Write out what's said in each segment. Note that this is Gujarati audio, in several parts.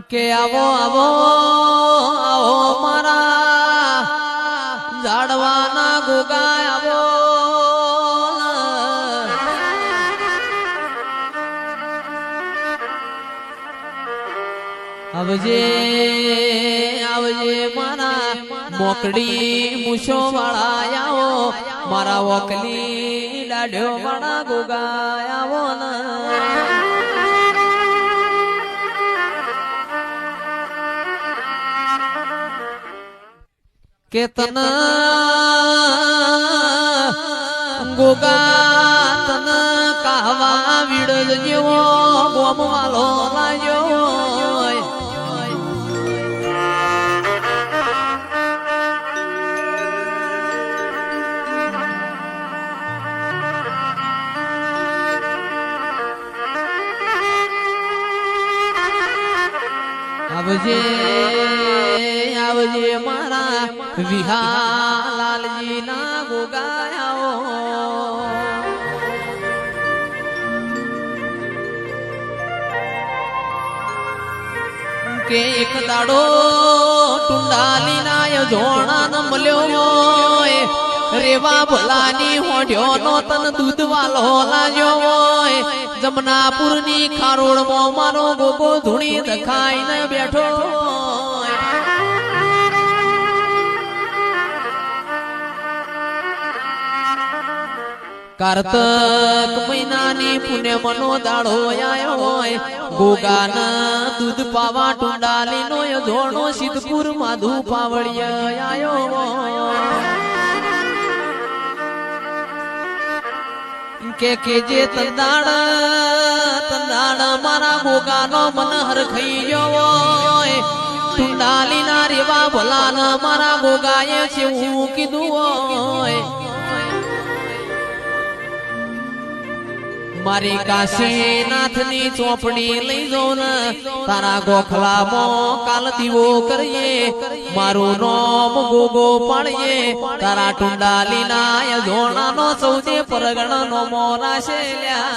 કે આવો આવો આવો મારા ઝાડવાના ગોગા આવો. આવજે આવજે મારા મોકડી મૂછો વાળા આવો. મારા વકલી લાડ્યો વાળા ગોગા આવો ના. કે તન ગોગા તન કહવા વિડ જેવો ગોમવાલો લાગ્યો. આવજે. આવજે મારા વિહાલાલજી ના ગોગાયા કે એક દાડો ટુંડાલી ના જોણા ન મળ્યો રેવા ભલાની હોઢ્યો નો તન દૂધ વાલો લાગ્યો હોય જમનાપુરની ખારોડમાં મારો ગોગો ધૂણી દખાઈ ને બેઠો કારતક મહિનાની મનો દાડો આયો હોય. ગોગાન દૂધ પાવા ટુંડાલી નો ધોણો સિદ્ધપુર માધુ આયો કે કે જે તંદાણ તંદાણ મારા ગોગાનો મન હરખઈ હોય. ટુંડાલી ના રેવા ભલાન મારા ગોગાએ છે હું કીધું હોય. મારી કાશીનાથની ચોપડી લઈ જાઉં ને, તારા ગોખલામાં કાલ દીવો કરીએ, મારું નામ ગોગો પાડીએ, તારા ટુંડાલી ના ધોણાનો સૌદે પરગણાનો મોરા છે લ્યા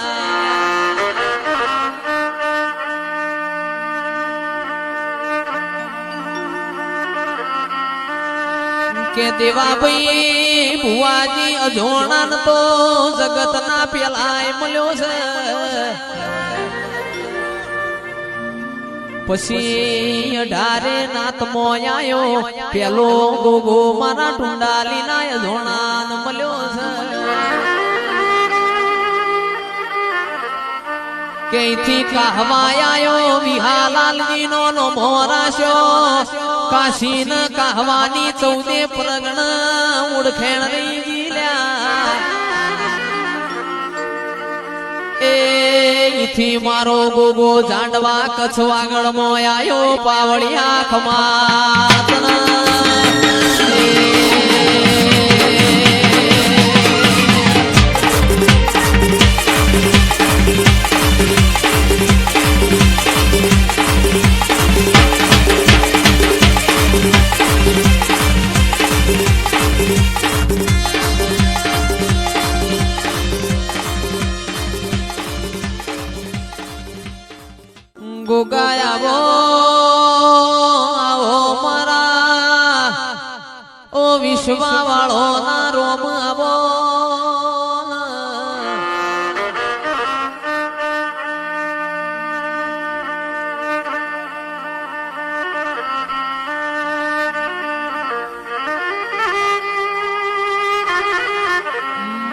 કે દેવા ભાઈ, ભુવાજી અજોણાન તો જગત ના પેલાય મળ્યો છે. પછી અઢારે નાતમો આયો પેલો ગોગો મારા ટુંડાલી ના અજોણાન મળ્યો છે. કેથી કહવાયો વિહાલાલજી નો નો મોરાશો કાશી ન કહવાની ચૌદે પ્રગણ ઉડખેણ રહી ગીલ્યા. મારો ગોગો જાંડવા કચ્છ વાગડ મો પાવળિયા પાવડિયા ખમાતના ગોગાયાવો આવો મારા ઓ વિશ્વા વાળો ના રોમ આવો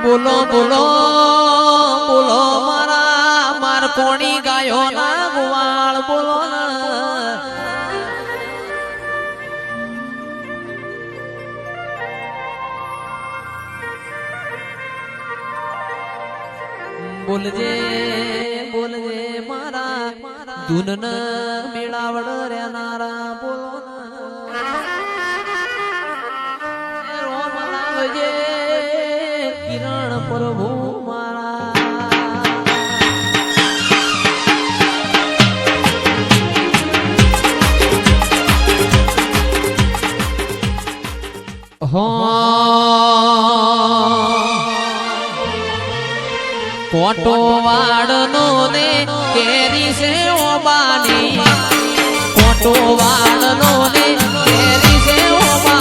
બોલો બોલો બોલો મારા માર કોણી ગાયો ના ગુવાળ બોલો. બોલજે બોલજે મારા ધૂન મેળાવડ રહેનારા બોલો કિરણ પ્રભુ હો કોટો વાડનો ને કેરી છે ઓબાની. કોટો વાડનો ને કેરી છે ઓબાની